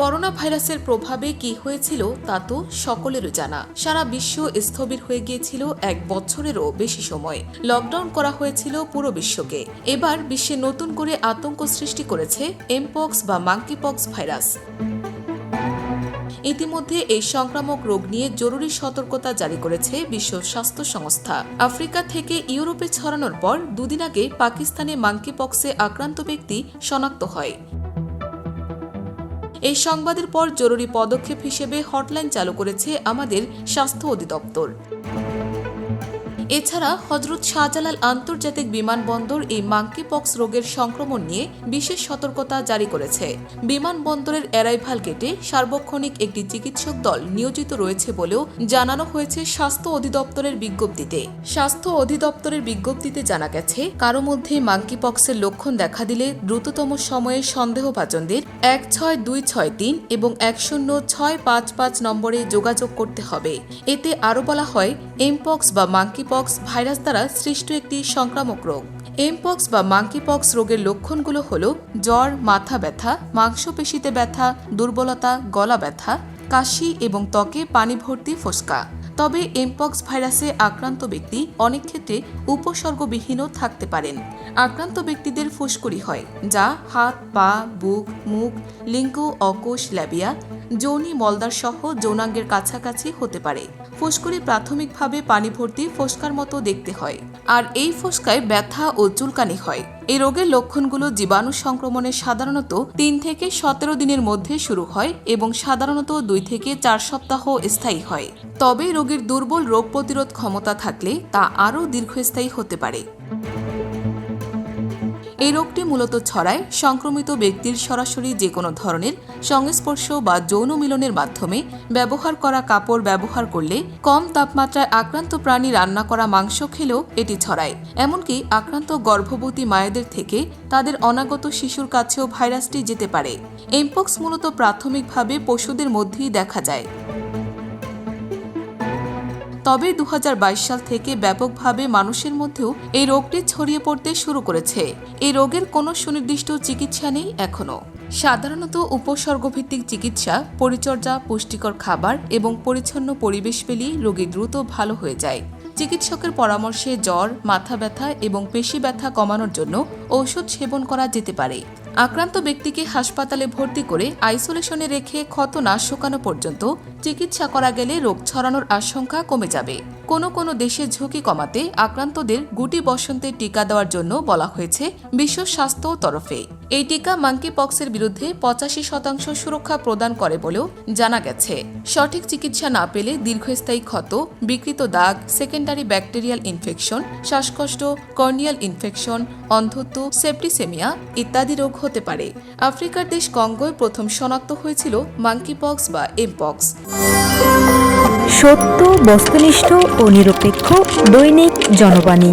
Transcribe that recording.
Corona ভাইরাসের প্রভাবে কি হয়েছিল তা তো সকলেরও জানা। সারা বিশ্ব স্থবির হয়ে গিয়েছিল এক বছরেরও বেশি সময়। লকডাউন করা হয়েছিল পুরো বিশ্বকে। এবার বিশ্বে নতুন করে আতঙ্ক সৃষ্টি করেছে এমপক্স বা মাঙ্কিপক্স ভাইরাস। ইতিমধ্যে এই সংক্রামক রোগ নিয়ে জরুরি সতর্কতা জারি করেছে বিশ্ব স্বাস্থ্য সংস্থা। আফ্রিকা থেকে ইউরোপে ছড়ানোর পর দুদিন আগে পাকিস্তানে মাঙ্কিপক্সে আক্রান্ত ব্যক্তি শনাক্ত হয়। এই সংবাদের পর জরুরি পদক্ষেপ হিসেবে হটলাইন চালু করেছে আমাদের স্বাস্থ্য অধিদপ্তর। এছাড়া হজরত শাহজালাল আন্তর্জাতিক বিমানবন্দর এই মাঙ্কিপক্স রোগের সংক্রমণ নিয়ে বিশেষ সতর্কতা জারি করেছে। বিমানবন্দরের অ্যারাইভাল গেটে সার্বক্ষণিক একটি চিকিৎসক দল নিয়োজিত রয়েছে বলেও জানানো হয়েছে স্বাস্থ্য অধিদপ্তরের বিজ্ঞপ্তিতে। স্বাস্থ্য অধিদপ্তরের বিজ্ঞপ্তিতে জানা গেছে, কারও মধ্যে মাঙ্কিপক্সের লক্ষণ দেখা দিলে দ্রুততম সময়ে সন্দেহভাজনদের এক ছয় দুই ছয় তিন এবং এক শূন্য ছয় পাঁচ পাঁচ নম্বরে যোগাযোগ করতে হবে। এতে আরও বলা হয় এমপক্স বা মাঙ্কিপক্স ভাইরাস দ্বারা সৃষ্ট একটি সংক্রামক রোগ। এমপক্স বা মাঙ্কিপক্স রোগের লক্ষণগুলো হল জ্বর, মাথা ব্যথা, মাংসপেশিতে ব্যথা, দুর্বলতা, গলা ব্যথা, কাশি এবং ত্বকে পানি ভর্তি ফোসকা। তবে এমপক্স ভাইরাসে আক্রান্ত ব্যক্তি অনেক ক্ষেত্রে উপসর্গবিহীনও থাকতে পারেন। আক্রান্ত ব্যক্তিদের ফুসকুড়ি হয়, যা হাত, পা, বুক, মুখ, লিঙ্গ অকোষ ল্যাবিয়া যৌনি মলদার সহ যৌনাঙ্গের কাছাকাছি হতে পারে। ফুসকুড়ি প্রাথমিকভাবে পানি ভর্তি ফোসকার মতো দেখতে হয়। আর এই ফোসকায় ব্যথা ও চুলকানি হয়। এই রোগের লক্ষণগুলো জীবাণু সংক্রমণে সাধারণত তিন থেকে সতেরো দিনের মধ্যে শুরু হয় এবং সাধারণত দুই থেকে চার সপ্তাহ স্থায়ী হয়। তবে রোগীর দুর্বল রোগ প্রতিরোধ ক্ষমতা থাকলে তা আরও দীর্ঘস্থায়ী হতে পারে। এই রোগটি মূলত ছড়ায় সংক্রমিত ব্যক্তির সরাসরি যে কোনো ধরনের সংস্পর্শ বা যৌন মিলনের মাধ্যমে ব্যবহার করা কাপড় ব্যবহার করলে কম তাপমাত্রায় আক্রান্ত প্রাণী রান্না করা মাংস খেলেও এটি ছড়ায়। এমনকি আক্রান্ত গর্ভবতী মায়েদের থেকে তাদের অনাগত শিশুর কাছেও ভাইরাসটি যেতে পারে। এমপক্স মূলত প্রাথমিকভাবে পশুদের মধ্যেই দেখা যায়। তবে দু হাজার বাইশ সাল থেকে ব্যাপকভাবে মানুষের মধ্যেও এই রোগটি ছড়িয়ে পড়তে শুরু করেছে। এই রোগের কোনো সুনির্দিষ্ট চিকিৎসা নেই এখনও সাধারণত উপসর্গভিত্তিক চিকিৎসা, পরিচর্যা, পুষ্টিকর খাবার এবং পরিচ্ছন্ন পরিবেশ পেলেই রোগী দ্রুত ভালো হয়ে যায়। চিকিৎসকের পরামর্শে জ্বর, মাথা ব্যথা এবং পেশি ব্যথা কমানোর জন্য ঔষধ সেবন করা যেতে পারে। আক্রান্ত ব্যক্তিকে হাসপাতালে ভর্তি করে আইসোলেশনে রেখে ক্ষত না শুকানো পর্যন্ত চিকিৎসা করা গেলে রোগ ছড়ানোর আশঙ্কা কমে যাবে। কোনো কোনো দেশে ঝুঁকি কমাতে আক্রান্তদের গুটি বসন্তের টিকা দেওয়ার জন্য বলা হয়েছে বিশ্ব স্বাস্থ্য তরফে। এই টিকা মাঙ্কি পক্সের বিরুদ্ধে পঁচাশি শতাংশ সুরক্ষা প্রদান করে বলেও জানা গেছে। সঠিক চিকিৎসা না পেলে দীর্ঘস্থায়ী ক্ষত, বিকৃত দাগ সেকেন্ডারি ব্যাকটেরিয়াল ইনফেকশন শ্বাসকষ্ট কর্নিয়াল ইনফেকশন অন্ধত্ব সেপ্টিসেমিয়া ইত্যাদি রোগ হতে পারে। আফ্রিকার দেশ কঙ্গোয় প্রথম শনাক্ত হয়েছিল মাঙ্কিপক্স বা এমপক্স সত্য, বস্তুনিষ্ঠ ও নিরপেক্ষ দৈনিক জনবাণী।